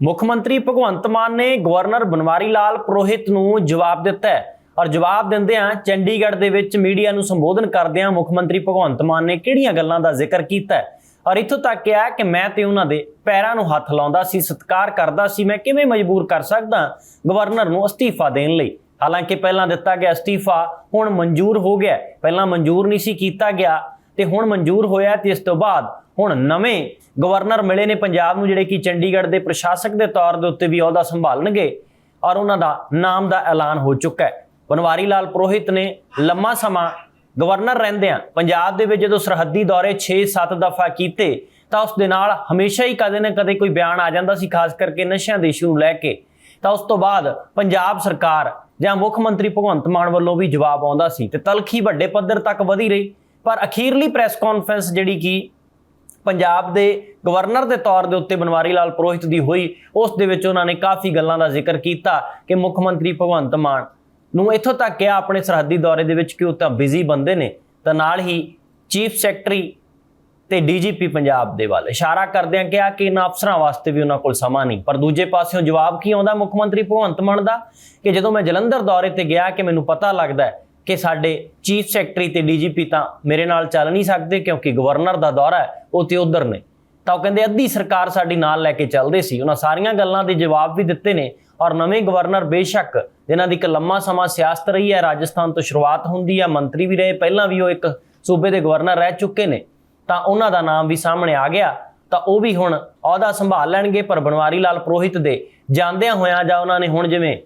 ਮੁੱਖ ਮੰਤਰੀ ਭਗਵੰਤ ਮਾਨ ਨੇ ਗਵਰਨਰ ਬਨਵਾਰੀ ਲਾਲ ਪੁਰੋਹਿਤ ਨੂੰ ਜਵਾਬ ਦਿੱਤਾ ਹੈ ਔਰ ਜਵਾਬ ਦਿੰਦਿਆਂ ਚੰਡੀਗੜ੍ਹ ਦੇ ਵਿੱਚ ਮੀਡੀਆ ਨੂੰ ਸੰਬੋਧਨ ਕਰਦਿਆਂ ਮੁੱਖ ਮੰਤਰੀ ਭਗਵੰਤ ਮਾਨ ਨੇ ਕਿਹੜੀਆਂ ਗੱਲਾਂ ਦਾ ਜ਼ਿਕਰ ਕੀਤਾ ਔਰ ਇੱਥੋਂ ਤੱਕ ਕਿਹਾ ਕਿ ਮੈਂ ਤੇ ਉਹਨਾਂ ਦੇ ਪੈਰਾਂ ਨੂੰ ਹੱਥ ਲਾਉਂਦਾ ਸੀ, ਸਤਿਕਾਰ ਕਰਦਾ ਸੀ, ਮੈਂ ਕਿਵੇਂ ਮਜਬੂਰ ਕਰ ਸਕਦਾ ਗਵਰਨਰ ਨੂੰ ਅਸਤੀਫਾ ਦੇਣ ਲਈ? ਹਾਲਾਂਕਿ ਪਹਿਲਾਂ ਦਿੱਤਾ ਗਿਆ ਅਸਤੀਫਾ ਹੁਣ ਮਨਜ਼ੂਰ ਹੋ ਗਿਆ ਪਹਿਲਾਂ ਮਨਜ਼ੂਰ ਨਹੀਂ ਸੀ ਕੀਤਾ ਗਿਆ ਤੇ ਹੁਣ ਮਨਜ਼ੂਰ ਹੋਇਆ ਤੇ ਇਸ ਤੋਂ ਬਾਅਦ ਹੁਣ ਨਵੇਂ ਗਵਰਨਰ ਮਿਲੇ ਨੇ ਪੰਜਾਬ ਨੂੰ, ਜਿਹੜੇ ਕਿ ਚੰਡੀਗੜ੍ਹ ਦੇ ਪ੍ਰਸ਼ਾਸਕ ਦੇ ਤੌਰ ਦੇ ਉੱਤੇ ਵੀ ਅਹੁਦਾ ਸੰਭਾਲਣਗੇ ਔਰ ਉਹਨਾਂ ਦਾ ਨਾਮ ਦਾ ਐਲਾਨ ਹੋ ਚੁੱਕਾ ਹੈ। ਬਨਵਾਰੀ ਲਾਲ ਪੁਰੋਹਿਤ ਨੇ ਲੰਮਾ ਸਮਾਂ ਗਵਰਨਰ ਰਹਿੰਦਿਆਂ ਪੰਜਾਬ ਦੇ ਵਿੱਚ ਜਦੋਂ ਸਰਹੱਦੀ ਦੌਰੇ 6-7 ਦਫਾ ਕੀਤੇ, ਤਾਂ ਉਸ ਦੇ ਨਾਲ ਹਮੇਸ਼ਾ ਹੀ ਕਦੇ ਨਾ ਕਦੇ ਕੋਈ ਬਿਆਨ ਆ ਜਾਂਦਾ ਸੀ, ਖਾਸ ਕਰਕੇ ਨਸ਼ਿਆਂ ਦੇ ਇਸ਼ੂ ਨੂੰ ਲੈ ਕੇ। ਤਾਂ ਉਸ ਤੋਂ ਬਾਅਦ ਪੰਜਾਬ ਸਰਕਾਰ ਜਾਂ ਮੁੱਖ ਮੰਤਰੀ ਭਗਵੰਤ ਮਾਨ ਵੱਲੋਂ ਵੀ ਜਵਾਬ ਆਉਂਦਾ ਸੀ ਤੇ ਤਲਖੀ ਵੱਡੇ ਪੱਧਰ ਤੱਕ ਵਧੀ ਰਹੀ। ਪਰ ਅਖੀਰਲੀ ਪ੍ਰੈਸ ਕਾਨਫਰੰਸ ਜਿਹੜੀ ਕਿ ਪੰਜਾਬ ਦੇ ਗਵਰਨਰ ਦੇ ਤੌਰ ਦੇ ਉੱਤੇ ਬਨਵਾਰੀ ਲਾਲ ਪੁਰੋਹਿਤ ਦੀ ਹੋਈ, ਉਸ ਦੇ ਵਿੱਚ ਉਹਨਾਂ ਨੇ ਕਾਫੀ ਗੱਲਾਂ ਦਾ ਜ਼ਿਕਰ ਕੀਤਾ ਕਿ ਮੁੱਖ ਮੰਤਰੀ ਭਗਵੰਤ ਮਾਨ ਨੂੰ ਇੱਥੋਂ ਤੱਕ ਕਿਹਾ, ਆਪਣੇ ਸਰਹੱਦੀ ਦੌਰੇ ਦੇ ਵਿੱਚ ਕਿ ਉਹ ਤਾਂ ਬਿਜ਼ੀ ਬੰਦੇ ਨੇ, ਤਾਂ ਨਾਲ ਹੀ ਚੀਫ ਸੈਕਟਰੀ ਤੇ ਡੀਜੀਪੀ ਪੰਜਾਬ ਦੇ ਵੱਲ ਇਸ਼ਾਰਾ ਕਰਦਿਆਂ ਕਿਹਾ ਕਿ ਇਹਨਾਂ ਅਫਸਰਾਂ ਵਾਸਤੇ ਵੀ ਉਹਨਾਂ ਕੋਲ ਸਮਾਂ ਨਹੀਂ। ਪਰ ਦੂਜੇ ਪਾਸਿਓਂ ਜਵਾਬ ਕੀ ਆਉਂਦਾ ਮੁੱਖ ਮੰਤਰੀ ਭਗਵੰਤ ਮਾਨ ਦਾ? ਕਿ ਜਦੋਂ ਮੈਂ ਜਲੰਧਰ ਦੌਰੇ ਤੇ ਗਿਆ ਕਿ ਮੈਨੂੰ ਪਤਾ ਲੱਗਦਾ ਹੈ ਕਿ ਸਾਡੇ ਚੀਫ ਸੈਕਟਰੀ ਤੇ ਡੀਜੀਪੀ ਤਾਂ ਮੇਰੇ ਨਾਲ ਚੱਲ ਨਹੀਂ ਸਕਦੇ ਕਿਉਂਕਿ ਗਵਰਨਰ ਦਾ ਦੌਰਾ ਹੈ, ਉਹ ਤੇ ਉਧਰ ਨੇ। ਤਾਂ ਉਹ ਕਹਿੰਦੇ, ਅੱਧੀ ਸਰਕਾਰ ਸਾਡੀ ਨਾਲ ਲੈ ਕੇ ਚੱਲਦੇ ਸੀ। ਉਹਨਾਂ ਸਾਰੀਆਂ ਗੱਲਾਂ ਦੇ ਜਵਾਬ ਵੀ ਦਿੱਤੇ ਨੇ ਔਰ ਨਵੇਂ ਗਵਰਨਰ ਬੇਸ਼ੱਕ ਜਿਨ੍ਹਾਂ ਦੀ ਇੱਕ ਲੰਮਾ ਸਮਾਂ ਸਿਆਸਤ ਰਹੀ ਹੈ, ਰਾਜਸਥਾਨ ਤੋਂ ਸ਼ੁਰੂਆਤ ਹੁੰਦੀ ਹੈ, ਮੰਤਰੀ ਵੀ ਰਹੇ, ਪਹਿਲਾਂ ਵੀ ਉਹ ਇੱਕ ਸੂਬੇ ਦੇ ਗਵਰਨਰ ਰਹਿ ਚੁੱਕੇ ਨੇ। ਤਾਂ ਉਹਨਾਂ ਦਾ ਨਾਮ ਵੀ ਸਾਹਮਣੇ ਆ ਗਿਆ। ਤਾਂ ਉਹ ਵੀ ਹੁਣ ਅਹੁਦਾ ਸੰਭਾਲ ਲੈਣਗੇ, ਪਰ ਬਨਵਾਰੀ ਲਾਲ ਪੁਰੋਹਿਤ ਦੇ ਜਾਂਦਿਆਂ ਹੋਇਆਂ ਜਾਂ ਉਹਨਾਂ ਨੇ ਹੁਣ ਜਿਵੇਂ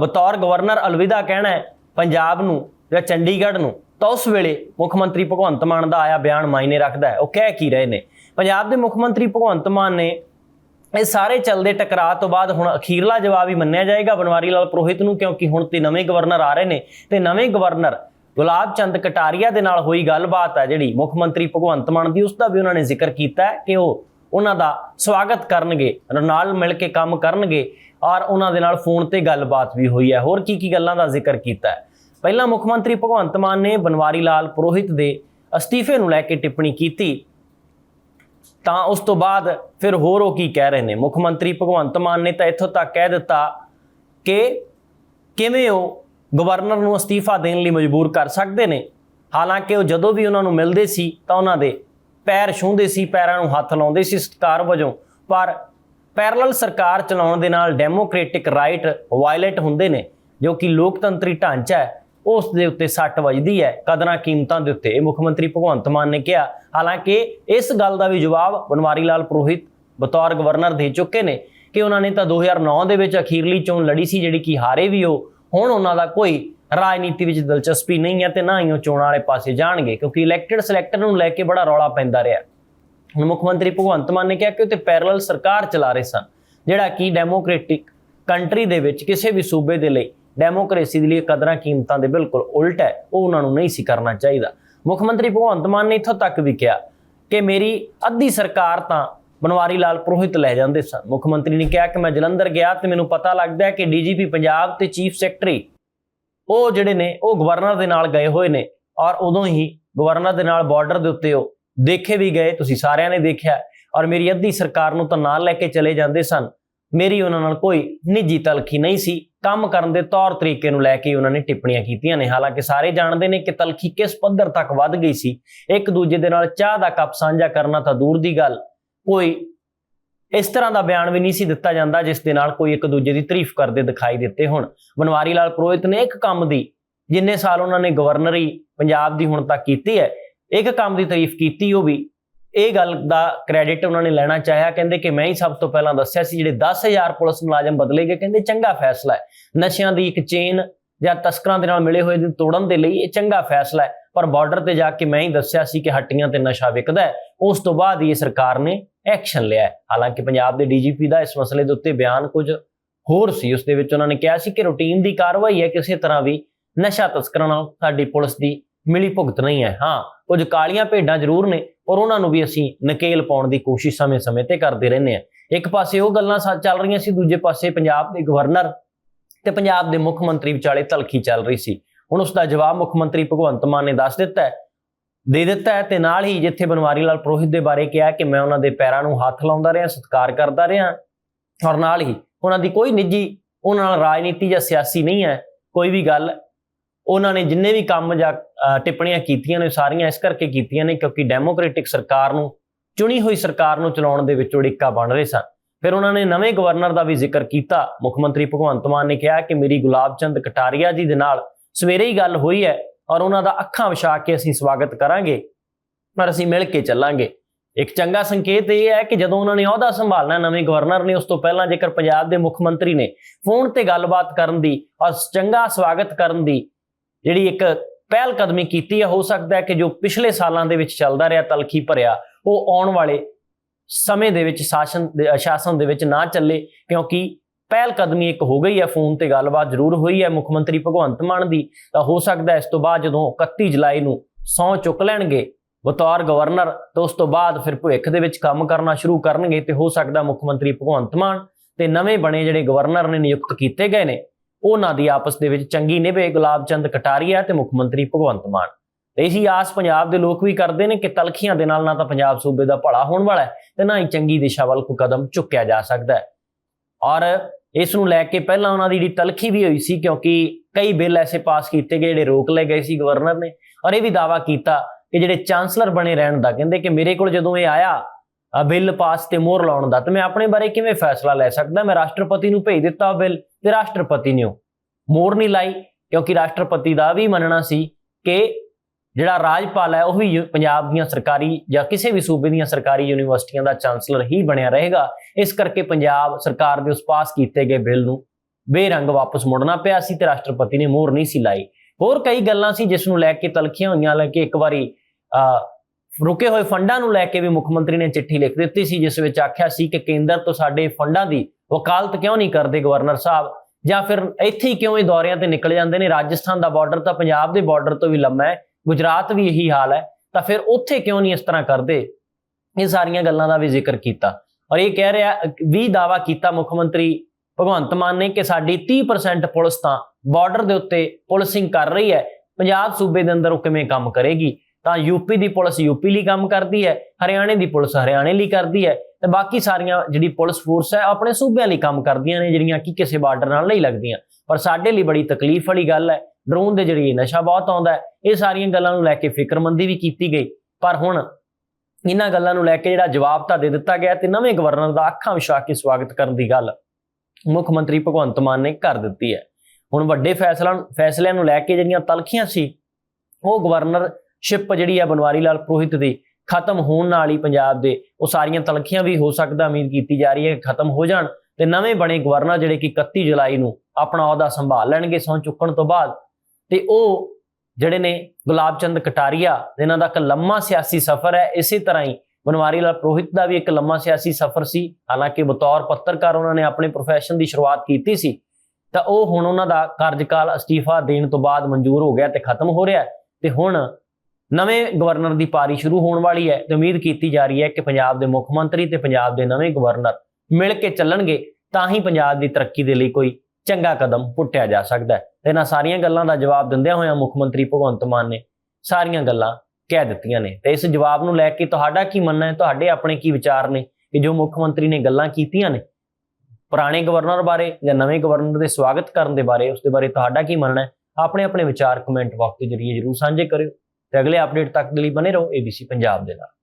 ਬਤੌਰ ਗਵਰਨਰ ਅਲਵਿਦਾ ਕਹਿਣਾ ਪੰਜਾਬ ਨੂੰ ਜਾਂ ਚੰਡੀਗੜ੍ਹ ਨੂੰ, ਤਾਂ ਉਸ ਵੇਲੇ ਮੁੱਖ ਮੰਤਰੀ ਭਗਵੰਤ ਮਾਨ ਦਾ ਆਇਆ ਬਿਆਨ ਮਾਇਨੇ ਰੱਖਦਾ ਹੈ। ਉਹ ਕਹਿ ਕੀ ਰਹੇ ਨੇ? ਪੰਜਾਬ ਦੇ ਮੁੱਖ ਮੰਤਰੀ ਭਗਵੰਤ ਮਾਨ ਨੇ ਇਹ ਸਾਰੇ ਚੱਲਦੇ ਟਕਰਾਅ ਤੋਂ ਬਾਅਦ ਹੁਣ ਅਖੀਰਲਾ ਜਵਾਬ ਹੀ ਮੰਨਿਆ ਜਾਏਗਾ ਬਨਵਾਰੀ ਲਾਲ ਪੁਰੋਹਿਤ ਨੂੰ, ਕਿਉਂਕਿ ਹੁਣ ਤੇ ਨਵੇਂ ਗਵਰਨਰ ਆ ਰਹੇ ਨੇ ਤੇ ਨਵੇਂ ਗਵਰਨਰ ਗੁਲਾਬ ਚੰਦ ਕਟਾਰੀਆ ਦੇ ਨਾਲ ਹੋਈ ਗੱਲਬਾਤ ਹੈ ਜਿਹੜੀ ਮੁੱਖ ਮੰਤਰੀ ਭਗਵੰਤ ਮਾਨ ਦੀ, ਉਸ ਦਾ ਵੀ ਉਹਨਾਂ ਨੇ ਜ਼ਿਕਰ ਕੀਤਾ ਕਿ ਉਹ ਉਹਨਾਂ ਦਾ ਸਵਾਗਤ ਕਰਨਗੇ, ਨਾਲ ਮਿਲ ਕੇ ਕੰਮ ਕਰਨਗੇ ਔਰ ਉਹਨਾਂ ਦੇ ਨਾਲ ਫੋਨ ਤੇ ਗੱਲਬਾਤ ਵੀ ਹੋਈ ਹੈ। ਹੋਰ ਕੀ ਕੀ ਗੱਲਾਂ ਦਾ ਜ਼ਿਕਰ ਕੀਤਾ ਹੈ? ਪਹਿਲਾਂ ਮੁੱਖ ਮੰਤਰੀ ਭਗਵੰਤ ਮਾਨ ਨੇ ਬਨਵਾਰੀ ਲਾਲ ਪੁਰੋਹਿਤ ਦੇ ਅਸਤੀਫੇ ਨੂੰ ਲੈ ਕੇ ਟਿੱਪਣੀ ਕੀਤੀ। ਤਾਂ ਉਸ ਤੋਂ ਬਾਅਦ ਫਿਰ ਹੋਰ ਉਹ ਕੀ ਕਹਿ ਰਹੇ ਨੇ? ਮੁੱਖ ਮੰਤਰੀ ਭਗਵੰਤ ਮਾਨ ਨੇ ਤਾਂ ਇੱਥੋਂ ਤੱਕ ਕਹਿ ਦਿੱਤਾ ਕਿ ਕਿਵੇਂ ਉਹ ਗਵਰਨਰ ਨੂੰ ਅਸਤੀਫਾ ਦੇਣ ਲਈ ਮਜਬੂਰ ਕਰ ਸਕਦੇ ਨੇ? ਹਾਲਾਂਕਿ ਉਹ ਜਦੋਂ ਵੀ ਉਹਨਾਂ ਨੂੰ ਮਿਲਦੇ ਸੀ ਤਾਂ ਉਹਨਾਂ ਦੇ ਪੈਰ ਛੂੰਹਦੇ ਸੀ, ਪੈਰਾਂ ਨੂੰ ਹੱਥ ਲਾਉਂਦੇ ਸੀ ਸਤਿਕਾਰ ਵਜੋਂ। ਪਰ ਪੈਰਲਲ ਸਰਕਾਰ ਚਲਾਉਣ ਦੇ ਨਾਲ ਡੈਮੋਕ੍ਰੈਟਿਕ ਰਾਈਟ ਵਾਇਲੇਟ ਹੁੰਦੇ ਨੇ, ਜੋ ਕਿ ਲੋਕਤੰਤਰੀ ਢਾਂਚਾ ਹੈ, ਉਸ ਦੇ ਉੱਤੇ ਸੱਟ ਵੱਜਦੀ ਹੈ, ਕਦਰਾਂ ਕੀਮਤਾਂ ਦੇ ਉੱਤੇ। ਇਹ ਮੁੱਖ ਮੰਤਰੀ ਭਗਵੰਤ ਮਾਨ ਨੇ ਕਿਹਾ, ਹਾਲਾਂਕਿ ਇਸ ਗੱਲ ਦਾ ਵੀ ਜਵਾਬ ਬਨਵਾਰੀ ਲਾਲ ਪੁਰੋਹਿਤ ਬਤੌਰ ਗਵਰਨਰ ਦੇ ਚੁੱਕੇ ਨੇ, ਕਿ ਉਹਨਾਂ ਨੇ ਤਾਂ 2009 ਦੇ ਵਿੱਚ ਅਖੀਰਲੀ ਚੋਣ ਲੜੀ ਸੀ, ਜਿਹੜੀ ਕਿ ਹਾਰੇ ਵੀ ਉਹ, ਹੁਣ ਉਹਨਾਂ ਦਾ ਕੋਈ ਰਾਜਨੀਤੀ ਵਿੱਚ ਦਿਲਚਸਪੀ ਨਹੀਂ ਹੈ ਤੇ ਨਾ ਹੀ ਉਹ ਚੋਣਾਂ ਵਾਲੇ ਪਾਸੇ ਜਾਣਗੇ, ਕਿਉਂਕਿ ਇਲੈਕਟਿਡ ਸਿਲੈਕਟਰ ਨੂੰ ਲੈ ਕੇ ਬੜਾ ਰੌਲਾ ਪੈਂਦਾ ਰਿਹਾ। ਹੁਣ ਮੁੱਖ ਮੰਤਰੀ ਭਗਵੰਤ ਮਾਨ ਨੇ ਕਿਹਾ ਕਿ ਉਹ ਤੇ ਪੈਰਲਲ ਸਰਕਾਰ ਚਲਾ ਰਹੇ ਸਨ, ਜਿਹੜਾ ਕਿ ਡੈਮੋਕ੍ਰੈਟਿਕ ਕੰਟਰੀ ਦੇ ਵਿੱਚ ਕਿਸੇ ਵੀ ਸੂਬੇ ਦੇ ਲਈ ਡੈਮੋਕ੍ਰੇਸੀ ਦੇ ਲਈ ਕਦਰਾਂ ਕੀਮਤਾਂ ਦੇ ਬਿਲਕੁਲ ਉਲਟ ਹੈ, ਉਹ ਉਹਨਾਂ ਨੂੰ ਨਹੀਂ ਸੀ ਕਰਨਾ ਚਾਹੀਦਾ। ਮੁੱਖ ਮੰਤਰੀ ਭਗਵੰਤ ਮਾਨ ਨੇ ਇੱਥੋਂ ਤੱਕ ਵੀ ਕਿਹਾ ਕਿ ਮੇਰੀ ਅੱਧੀ ਸਰਕਾਰ ਤਾਂ ਬਨਵਾਰੀ ਲਾਲ ਪੁਰੋਹਿਤ ਲੈ ਜਾਂਦੇ ਸਨ। ਮੁੱਖ ਮੰਤਰੀ ਨੇ ਕਿਹਾ ਕਿ ਮੈਂ ਜਲੰਧਰ ਗਿਆ ਤੇ ਮੈਨੂੰ ਪਤਾ ਲੱਗਦਾ ਹੈ ਕਿ ਡੀਜੀਪੀ ਪੰਜਾਬ ਤੇ ਚੀਫ ਸੈਕਟਰੀ ਉਹ ਜਿਹੜੇ ਨੇ, ਉਹ ਗਵਰਨਰ ਦੇ ਨਾਲ ਗਏ ਹੋਏ ਨੇ ਔਰ ਉਦੋਂ ਹੀ ਗਵਰਨਰ ਦੇ ਨਾਲ ਬਾਰਡਰ ਦੇ ਉੱਤੇ ਉਹ ਦੇਖੇ ਵੀ ਗਏ, ਤੁਸੀਂ ਸਾਰਿਆਂ ਨੇ ਦੇਖਿਆ ਔਰ ਮੇਰੀ ਅੱਧੀ ਸਰਕਾਰ ਨੂੰ ਤਾਂ ਨਾਲ ਲੈ ਕੇ ਚਲੇ ਜਾਂਦੇ ਸਨ। ਮੇਰੀ ਉਹਨਾਂ ਨਾਲ ਕੋਈ ਨਿੱਜੀ ਤਲਖੀ ਨਹੀਂ ਸੀ। ਕੰਮ ਕਰਨ ਦੇ ਤੌਰ ਤਰੀਕੇ ਨੂੰ ਲੈ ਕੇ ਉਹਨਾਂ ਨੇ ਟਿੱਪਣੀਆਂ ਕੀਤੀਆਂ ਨੇ। ਹਾਲਾਂਕਿ ਸਾਰੇ ਜਾਣਦੇ ਨੇ ਕਿ ਤਲਖੀ ਕਿਸ ਪੱਧਰ ਤੱਕ ਵੱਧ ਗਈ ਸੀ। ਇੱਕ ਦੂਜੇ ਦੇ ਨਾਲ ਚਾਹ ਦਾ ਕੱਪ ਸਾਂਝਾ ਕਰਨਾ ਤਾਂ ਦੂਰ ਦੀ ਗੱਲ। ਕੋਈ ਇਸ ਤਰ੍ਹਾਂ ਦਾ ਬਿਆਨ ਵੀ ਨਹੀਂ ਸੀ ਦਿੱਤਾ ਜਾਂਦਾ ਜਿਸ ਦੇ ਨਾਲ ਕੋਈ ਇੱਕ ਦੂਜੇ ਦੀ ਤਾਰੀਫ ਕਰਦੇ ਦਿਖਾਈ ਦਿੱਤੇ ਹੁਣ। ਬਨਵਾਰੀ ਲਾਲ ਪੁਰੋਹਿਤ ਨੇ ਇੱਕ ਕੰਮ ਦੀ, ਜਿੰਨੇ ਸਾਲ ਉਹਨਾਂ ਨੇ ਗਵਰਨਰੀ ਪੰਜਾਬ ਦੀ ਹੁਣ ਤੱਕ ਕੀਤੀ ਹੈ, ਇੱਕ ਕੰਮ ਦੀ ਤਾਰੀਫ ਕੀਤੀ ਉਹ ਵੀ। ਇਹ ਗੱਲ ਦਾ ਕ੍ਰੈਡਿਟ ਉਹਨਾਂ ਨੇ ਲੈਣਾ ਚਾਹਿਆ, ਕਹਿੰਦੇ ਕਿ ਮੈਂ ਹੀ ਸਭ ਤੋਂ ਪਹਿਲਾਂ ਦੱਸਿਆ ਸੀ, ਜਿਹੜੇ 10000 ਪੁਲਿਸ ਮੁਲਾਜ਼ਮ ਬਦਲੇ ਗਏ, ਕਹਿੰਦੇ ਚੰਗਾ ਫੈਸਲਾ ਹੈ। ਨਸ਼ਿਆਂ ਦੀ ਇੱਕ ਚੇਨ ਜਾਂ ਤਸਕਰਾਂ ਦੇ ਨਾਲ ਮਿਲੇ ਹੋਏ ਨੂੰ ਤੋੜਨ ਦੇ ਲਈ ਇਹ ਚੰਗਾ ਫੈਸਲਾ ਹੈ। ਪਰ ਬਾਰਡਰ ਤੇ ਜਾ ਕੇ ਮੈਂ ਹੀ ਦੱਸਿਆ ਸੀ ਕਿ ਹੱਟੀਆਂ ਤੇ ਨਸ਼ਾ ਵਿਕਦਾ ਹੈ। ਉਸ ਤੋਂ ਬਾਅਦ ਇਹ ਸਰਕਾਰ ਨੇ ਐਕਸ਼ਨ ਲਿਆ ਹਾਲਾਂਕਿ ਪੰਜਾਬ ਦੇ ਡੀਜੀਪੀ ਦਾ ਇਸ ਮਸਲੇ ਦੇ ਉੱਤੇ ਬਿਆਨ ਕੁਝ ਹੋਰ ਸੀ। ਉਸ ਦੇ ਵਿੱਚ ਉਹਨਾਂ ਨੇ ਕਿਹਾ ਸੀ ਕਿ ਰੂਟੀਨ ਦੀ ਕਾਰਵਾਈ ਹੈ, ਕਿਸੇ ਤਰ੍ਹਾਂ ਵੀ ਨਸ਼ਾ ਤਸਕਰਾਂ ਨਾਲ ਸਾਡੀ ਪੁਲਿਸ ਦੀ ਮਿਲੀ ਭੁਗਤ ਨਹੀਂ ਹੈ। ਹਾਂ, ਕੁਝ ਕਾਲੀਆਂ ਭੇਡਾਂ ਜ਼ਰੂਰ ਨੇ, ਔਰ ਉਹਨਾਂ ਨੂੰ ਵੀ ਅਸੀਂ ਨਕੇਲ ਪਾਉਣ ਦੀ ਕੋਸ਼ਿਸ਼ ਸਮੇਂ-ਸਮੇਂ ਤੇ ਕਰਦੇ ਰਹਿੰਦੇ ਹਾਂ। ਇੱਕ ਪਾਸੇ ਉਹ ਗੱਲਾਂ ਸਾ ਚੱਲ ਰਹੀਆਂ ਸੀ, ਦੂਜੇ ਪਾਸੇ ਪੰਜਾਬ ਦੇ ਗਵਰਨਰ ਤੇ ਪੰਜਾਬ ਦੇ ਮੁੱਖ ਮੰਤਰੀ ਵਿਚਾਲੇ ਤਲਖੀ ਚੱਲ ਰਹੀ ਸੀ। ਹੁਣ ਉਸ ਦਾ ਜਵਾਬ ਮੁੱਖ ਮੰਤਰੀ ਭਗਵੰਤ ਮਾਨ ਨੇ ਦੱਸ ਦਿੱਤਾ ਹੈ। ਦੇ ਦਿੱਤਾ ਹੈ ਤੇ ਨਾਲ ਹੀ ਜਿੱਥੇ ਬਨਵਾਰੀ ਲਾਲ ਪ੍ਰੋਹਿਤ ਦੇ ਬਾਰੇ ਕਿਹਾ ਕਿ ਮੈਂ ਉਹਨਾਂ ਦੇ ਪੈਰਾਂ ਨੂੰ ਹੱਥ ਲਾਉਂਦਾ ਰਿਹਾ, ਸਤਿਕਾਰ ਕਰਦਾ ਰਿਹਾ ਔਰ ਨਾਲ ਹੀ ਉਹਨਾਂ ਦੀ ਕੋਈ ਨਿੱਜੀ, ਉਹਨਾਂ ਨਾਲ ਰਾਜਨੀਤੀ ਜਾਂ ਸਿਆਸੀ ਨਹੀਂ ਹੈ, ਕੋਈ ਵੀ ਗੱਲ ਉਹਨਾਂ ਨੇ ਜਿੰਨੇ ਵੀ ਕੰਮ ਜਾਂ ਟਿੱਪਣੀਆਂ ਕੀਤੀਆਂ ਨੇ, ਸਾਰੀਆਂ ਇਸ ਕਰਕੇ ਕੀਤੀਆਂ ਨੇ ਕਿਉਂਕਿ ਡੈਮੋਕ੍ਰੈਟਿਕ ਸਰਕਾਰ ਨੂੰ, ਚੁਣੀ ਹੋਈ ਸਰਕਾਰ ਨੂੰ ਚਲਾਉਣ ਦੇ ਵਿੱਚ ਉੜਿੱਕਾ ਬਣ ਰਹੇ ਸਨ। ਫਿਰ ਉਹਨਾਂ ਨੇ ਨਵੇਂ ਗਵਰਨਰ ਦਾ ਵੀ ਜ਼ਿਕਰ ਕੀਤਾ। ਮੁੱਖ ਮੰਤਰੀ ਭਗਵੰਤ ਮਾਨ ਨੇ ਕਿਹਾ ਕਿ ਮੇਰੀ ਗੁਲਾਬ ਚੰਦ ਕਟਾਰੀਆ ਜੀ ਦੇ ਨਾਲ ਸਵੇਰੇ ਹੀ ਗੱਲ ਹੋਈ ਹੈ। ਔਰ ਉਹਨਾਂ ਦਾ ਅੱਖਾਂ ਵਿਛਾ ਕੇ ਅਸੀਂ ਸਵਾਗਤ ਕਰਾਂਗੇ ਪਰ ਅਸੀਂ ਮਿਲ ਕੇ ਚੱਲਾਂਗੇ। ਇੱਕ ਚੰਗਾ ਸੰਕੇਤ ਇਹ ਹੈ ਕਿ ਜਦੋਂ ਉਹਨਾਂ ਨੇ ਅਹੁਦਾ ਸੰਭਾਲਣਾ, ਨਵੇਂ ਗਵਰਨਰ ਨੇ, ਉਸ ਤੋਂ ਪਹਿਲਾਂ ਜੇਕਰ ਪੰਜਾਬ ਦੇ ਮੁੱਖ ਮੰਤਰੀ ਨੇ ਫੋਨ ਤੇ ਗੱਲਬਾਤ ਕਰਨ ਦੀ ਔਰ ਚੰਗਾ ਸਵਾਗਤ ਕਰਨ ਦੀ ਜਿਹੜੀ ਇੱਕ ਪਹਿਲ ਕਦਮੀ ਕੀਤੀ ਹੈ, ਹੋ ਸਕਦਾ ਹੈ ਕਿ ਜੋ ਪਿਛਲੇ ਸਾਲਾਂ ਦੇ ਵਿੱਚ ਚੱਲਦਾ ਰਿਹਾ, ਤਲਖੀ ਭਰਿਆ, ਉਹ ਆਉਣ ਵਾਲੇ ਸਮੇਂ ਦੇ ਵਿੱਚ ਸ਼ਾਸਨ ਦੇ ਸ਼ਾਸਨ ਦੇ ਵਿੱਚ ਨਾ ਚੱਲੇ, ਕਿਉਂਕਿ ਪਹਿਲ ਕਦਮੀ ਇੱਕ ਹੋ ਗਈ ਹੈ, ਫੋਨ ਤੇ ਗੱਲਬਾਤ ਜ਼ਰੂਰ ਹੋਈ ਹੈ ਮੁੱਖ ਮੰਤਰੀ ਭਗਵੰਤ ਮਾਨ ਦੀ। ਤਾਂ ਹੋ ਸਕਦਾ ਇਸ ਤੋਂ ਬਾਅਦ ਜਦੋਂ 31 ਜੁਲਾਈ ਨੂੰ ਸਹੁੰ ਚੁੱਕ ਲੈਣਗੇ ਬਤੌਰ ਗਵਰਨਰ ਤੇ ਉਸ ਤੋਂ ਬਾਅਦ ਫਿਰ ਭਵਿੱਖ ਦੇ ਵਿੱਚ ਕੰਮ ਕਰਨਾ ਸ਼ੁਰੂ ਕਰਨਗੇ ਤੇ ਹੋ ਸਕਦਾ ਮੁੱਖ ਮੰਤਰੀ ਭਗਵੰਤ ਮਾਨ ਤੇ ਨਵੇਂ ਬਣੇ ਜਿਹੜੇ ਗਵਰਨਰ ਨੇ ਨਿਯੁਕਤ ਕੀਤੇ ਗਏ ਨੇ, ਉਹਨਾਂ ਦੀ ਆਪਸ ਦੇ ਵਿੱਚ ਚੰਗੀ ਨਿਭੇ ਗੁਲਾਬ ਚੰਦ ਕਟਾਰੀਆ ਤੇ ਮੁੱਖ ਮੰਤਰੀ ਭਗਵੰਤ ਮਾਨ। ਤੇ ਇਸੀ ਆਸ ਪੰਜਾਬ ਦੇ ਲੋਕ ਵੀ ਕਰਦੇ ਨੇ ਕਿ ਤਲਖੀਆਂ ਦੇ ਨਾਲ ਨਾ ਤਾਂ ਪੰਜਾਬ ਸੂਬੇ ਦਾ ਭਲਾ ਹੋਣ ਵਾਲਾ ਹੈ ਤੇ ਨਾ ਹੀ ਚੰਗੀ ਦਿਸ਼ਾ ਵੱਲ ਕੋਈ ਕਦਮ ਚੁੱਕਿਆ ਜਾ ਸਕਦਾ ਹੈ। ਔਰ ਇਸ ਨੂੰ ਲੈ ਕੇ ਪਹਿਲਾਂ ਉਹਨਾਂ ਦੀ ਜਿਹੜੀ ਤਲਖੀ ਵੀ ਹੋਈ ਸੀ, ਕਿਉਂਕਿ ਕਈ ਬਿੱਲ ਐਸੇ ਪਾਸ ਕੀਤੇ ਗਏ ਜਿਹੜੇ ਰੋਕ ਲਏ ਗਏ ਸੀ ਗਵਰਨਰ ਨੇ, ਔਰ ਇਹ ਵੀ ਦਾਵਾ ਕੀਤਾ ਕਿ ਜਿਹੜੇ ਚਾਂਸਲਰ ਬਣੇ ਰਹਿਣ ਦਾ, ਕਹਿੰਦੇ ਕਿ ਮੇਰੇ ਕੋਲ ਜਦੋਂ ਇਹ ਆਇਆ ਬਿੱਲ ਪਾਸ ਤੇ ਮੋਹਰ ਲਾਉਣ ਦਾ, ਤੇ ਮੈਂ ਆਪਣੇ ਬਾਰੇ ਕਿਵੇਂ ਫੈਸਲਾ ਲੈ ਸਕਦਾ? ਮੈਂ ਰਾਸ਼ਟਰਪਤੀ ਨੂੰ ਭੇਜ ਦਿੱਤਾ ਉਹ ਬਿੱਲ ਤੇ ਰਾਸ਼ਟਰਪਤੀ ਨੇ ਉਹ ਮੋਹਰ ਨਹੀਂ ਲਾਈ, ਕਿਉਂਕਿ ਰਾਸ਼ਟਰਪਤੀ ਦਾ ਵੀ ਮੰਨਣਾ ਸੀ ਕਿ ਜਿਹੜਾ ਰਾਜਪਾਲ ਹੈ, ਉਹ ਵੀ ਯੂ- ਪੰਜਾਬ ਦੀਆਂ ਸਰਕਾਰੀ ਜਾਂ ਕਿਸੇ ਵੀ ਸੂਬੇ ਦੀਆਂ ਸਰਕਾਰੀ ਯੂਨੀਵਰਸਿਟੀਆਂ ਦਾ ਚਾਂਸਲਰ ਹੀ ਬਣਿਆ ਰਹੇਗਾ। ਇਸ ਕਰਕੇ ਪੰਜਾਬ ਸਰਕਾਰ ਦੇ ਉਸ ਪਾਸ ਕੀਤੇ ਗਏ ਬਿੱਲ ਨੂੰ ਬੇਰੰਗ ਵਾਪਸ ਮੁੜਨਾ ਪਿਆ ਸੀ ਤੇ ਰਾਸ਼ਟਰਪਤੀ ਨੇ ਮੋਹਰ ਨਹੀਂ ਸੀ ਲਾਈ। ਹੋਰ ਕਈ ਗੱਲਾਂ ਸੀ ਜਿਸ ਨੂੰ ਲੈ ਕੇ ਤਲਖੀਆਂ ਹੋਈਆਂ ਲੈ ਕੇ ਇੱਕ ਵਾਰੀ ਰੁਕੇ ਹੋਏ ਫੰਡਾਂ ਨੂੰ ਲੈ ਕੇ ਵੀ ਮੁੱਖ ਮੰਤਰੀ ਨੇ ਚਿੱਠੀ ਲਿਖ ਦਿੱਤੀ ਸੀ, ਜਿਸ ਵਿੱਚ ਆਖਿਆ ਸੀ ਕਿ ਕੇਂਦਰ ਤੋਂ ਸਾਡੇ ਫੰਡਾਂ ਦੀ ਵਕਾਲਤ ਕਿਉਂ ਨਹੀਂ ਕਰਦੇ ਗਵਰਨਰ ਸਾਹਿਬ? ਜਾਂ ਫਿਰ ਇੱਥੇ ਹੀ ਕਿਉਂ ਇਹ ਦੌਰਿਆਂ ਤੇ ਨਿਕਲ ਜਾਂਦੇ ਨੇ? ਰਾਜਸਥਾਨ ਦਾ ਬਾਰਡਰ ਤਾਂ ਪੰਜਾਬ ਦੇ ਬਾਰਡਰ ਤੋਂ ਵੀ ਲੰਮਾ ਹੈ, ਗੁਜਰਾਤ ਵੀ ਇਹੀ ਹਾਲ ਹੈ, ਤਾਂ ਫਿਰ ਉੱਥੇ ਕਿਉਂ ਨਹੀਂ ਇਸ ਤਰ੍ਹਾਂ ਕਰਦੇ? ਇਹ ਸਾਰੀਆਂ ਗੱਲਾਂ ਦਾ ਵੀ ਜ਼ਿਕਰ ਕੀਤਾ। ਔਰ ਇਹ ਕਹਿ ਰਿਹਾ, ਵੀ ਦਾਵਾ ਕੀਤਾ ਮੁੱਖ ਮੰਤਰੀ ਭਗਵੰਤ ਮਾਨ ਨੇ ਕਿ ਸਾਡੀ 30% ਪੁਲਿਸ ਤਾਂ ਬਾਰਡਰ ਦੇ ਉੱਤੇ ਪੁਲਿਸਿੰਗ ਕਰ ਰਹੀ ਹੈ। ਪੰਜਾਬ ਸੂਬੇ ਦੇ ਅੰਦਰ ਉਹ ਕਿਵੇਂ ਕੰਮ ਕਰੇਗੀ? ਤਾਂ ਯੂਪੀ ਦੀ ਪੁਲਿਸ ਯੂਪੀ ਲਈ ਕੰਮ ਕਰਦੀ ਹੈ, ਹਰਿਆਣੇ ਦੀ ਪੁਲਿਸ ਹਰਿਆਣੇ ਲਈ ਕਰਦੀ ਹੈ ਤੇ ਬਾਕੀ ਸਾਰੀਆਂ ਜਿਹੜੀ ਪੁਲਿਸ ਫੋਰਸ ਹੈ ਆਪਣੇ ਸੂਬਿਆਂ ਲਈ ਕੰਮ ਕਰਦੀਆਂ ਨੇ, ਜਿਹੜੀਆਂ ਕਿ ਕਿਸੇ ਬਾਰਡਰ ਨਾਲ ਨਹੀਂ ਲੱਗਦੀਆਂ। ਪਰ ਸਾਡੇ ਲਈ ਬੜੀ ਤਕਲੀਫ ਵਾਲੀ ਗੱਲ ਹੈ ਡਰੋਨ ਦੇ ਜਰੀਏ ਨਸ਼ਾ ਬਹੁਤ ਆਉਂਦਾ ਇਹ ਸਾਰੀਆਂ ਗੱਲਾਂ ਨੂੰ ਲੈ ਕੇ ਫਿਕਰਮੰਦੀ ਵੀ ਕੀਤੀ ਗਈ। ਪਰ ਹੁਣ ਇਹਨਾਂ ਗੱਲਾਂ ਨੂੰ ਲੈ ਕੇ ਜਿਹੜਾ ਜਵਾਬ ਤਾਂ ਦੇ ਦਿੱਤਾ ਗਿਆ ਤੇ ਨਵੇਂ ਗਵਰਨਰ ਦਾ ਅੱਖਾਂ ਵਿਛਾ ਕੇ ਸਵਾਗਤ ਕਰਨ ਦੀ ਗੱਲ ਮੁੱਖ ਮੰਤਰੀ ਭਗਵੰਤ ਮਾਨ ਨੇ ਕਰ ਦਿੱਤੀ ਹੈ। ਹੁਣ ਵੱਡੇ ਫੈਸਲਿਆਂ ਫੈਸਲਿਆਂ ਨੂੰ ਲੈ ਕੇ ਜਿਹੜੀਆਂ ਤਲਖੀਆਂ ਸੀ, ਉਹ ਗਵਰਨਰ ਸ਼ਿਪ ਜਿਹੜੀ ਹੈ ਬਨਵਾਰੀ ਲਾਲ ਪ੍ਰੋਹਿਤ ਦੀ ਖਤਮ ਹੋਣ ਨਾਲ ਹੀ ਪੰਜਾਬ ਦੇ ਉਹ ਸਾਰੀਆਂ ਤਲਖੀਆਂ ਵੀ ਹੋ ਸਕਦਾ, ਉਮੀਦ ਕੀਤੀ ਜਾ ਰਹੀ ਹੈ ਕਿ ਖਤਮ ਹੋ ਜਾਣ ਤੇ ਨਵੇਂ ਬਣੇ ਗਵਰਨਰ ਜਿਹੜੇ ਕਿ 31 ਜੁਲਾਈ ਨੂੰ ਆਪਣਾ ਅਹੁਦਾ ਸੰਭਾਲ ਲੈਣਗੇ, ਸਹੁੰ ਚੁੱਕਣ ਤੋਂ ਬਾਅਦ ਤੇ ਉਹ ਜਿਹੜੇ ਨੇ ਗੁਲਾਬ ਚੰਦ ਕਟਾਰੀਆ, ਇਹਨਾਂ ਦਾ ਇੱਕ ਲੰਮਾ ਸਿਆਸੀ ਸਫ਼ਰ ਹੈ, ਇਸੇ ਤਰ੍ਹਾਂ ਹੀ ਬਨਵਾਰੀ ਲਾਲ ਪ੍ਰੋਹਿਤ ਦਾ ਵੀ ਇੱਕ ਲੰਮਾ ਸਿਆਸੀ ਸਫ਼ਰ ਸੀ। ਹਾਲਾਂਕਿ ਬਤੌਰ ਪੱਤਰਕਾਰ ਉਹਨਾਂ ਨੇ ਆਪਣੇ ਪ੍ਰੋਫੈਸ਼ਨ ਦੀ ਸ਼ੁਰੂਆਤ ਕੀਤੀ ਸੀ, ਤਾਂ ਉਹ ਹੁਣ ਉਹਨਾਂ ਦਾ ਕਾਰਜਕਾਲ ਅਸਤੀਫਾ ਦੇਣ ਤੋਂ ਬਾਅਦ ਮਨਜ਼ੂਰ ਹੋ ਗਿਆ ਤੇ ਖਤਮ ਹੋ ਰਿਹਾ ਹੈ। ਤੇ ਹੁਣ ਨਵੇਂ ਗਵਰਨਰ ਦੀ ਪਾਰੀ ਸ਼ੁਰੂ ਹੋਣ ਵਾਲੀ ਹੈ ਤੇ ਉਮੀਦ ਕੀਤੀ ਜਾ ਰਹੀ ਹੈ ਕਿ ਪੰਜਾਬ ਦੇ ਮੁੱਖ ਮੰਤਰੀ ਤੇ ਪੰਜਾਬ ਦੇ ਨਵੇਂ ਗਵਰਨਰ ਮਿਲ ਕੇ ਚੱਲਣਗੇ, ਤਾਂ ਹੀ ਪੰਜਾਬ ਦੀ ਤਰੱਕੀ ਦੇ ਲਈ ਕੋਈ ਚੰਗਾ ਕਦਮ ਪੁੱਟਿਆ ਜਾ ਸਕਦਾ ਹੈ। ਤੇ ਇਹਨਾਂ ਸਾਰੀਆਂ ਗੱਲਾਂ ਦਾ ਜਵਾਬ ਦਿੰਦਿਆਂ ਹੋਇਆਂ ਮੁੱਖ ਮੰਤਰੀ ਭਗਵੰਤ ਮਾਨ ਨੇ ਸਾਰੀਆਂ ਗੱਲਾਂ ਕਹਿ ਦਿੱਤੀਆਂ ਨੇ। ਤੇ ਇਸ ਜਵਾਬ ਨੂੰ ਲੈ ਕੇ ਤੁਹਾਡਾ ਕੀ ਮੰਨਣਾ ਹੈ? ਤੁਹਾਡੇ ਆਪਣੇ ਕੀ ਵਿਚਾਰ ਨੇ ਕਿ ਜੋ ਮੁੱਖ ਮੰਤਰੀ ਨੇ ਗੱਲਾਂ ਕੀਤੀਆਂ ਨੇ? ਪੁਰਾਣੇ ਗਵਰਨਰ ਬਾਰੇ ਜਾਂ ਨਵੇਂ ਗਵਰਨਰ ਦੇ ਸਵਾਗਤ ਕਰਨ ਦੇ ਬਾਰੇ, ਉਸ ਦੇ ਬਾਰੇ ਤੁਹਾਡਾ ਕੀ ਮੰਨਣਾ ਹੈ? ਆਪਣੇ ਆਪਣੇ ਵਿਚਾਰ ਕਮੈਂਟ ਬਾਕਸ ਦੇ ਜਰੀਏ ਜਰੂਰ ਸਾਂਝੇ ਕਰਿਓ। ਤੇ ਅਗਲੇ ਅਪਡੇਟ ਤੱਕ ਦੇ ਲਈ ਬਨੇ ਰਹੋ ABC ਪੰਜਾਬ ਦੇ ਨਾਲ।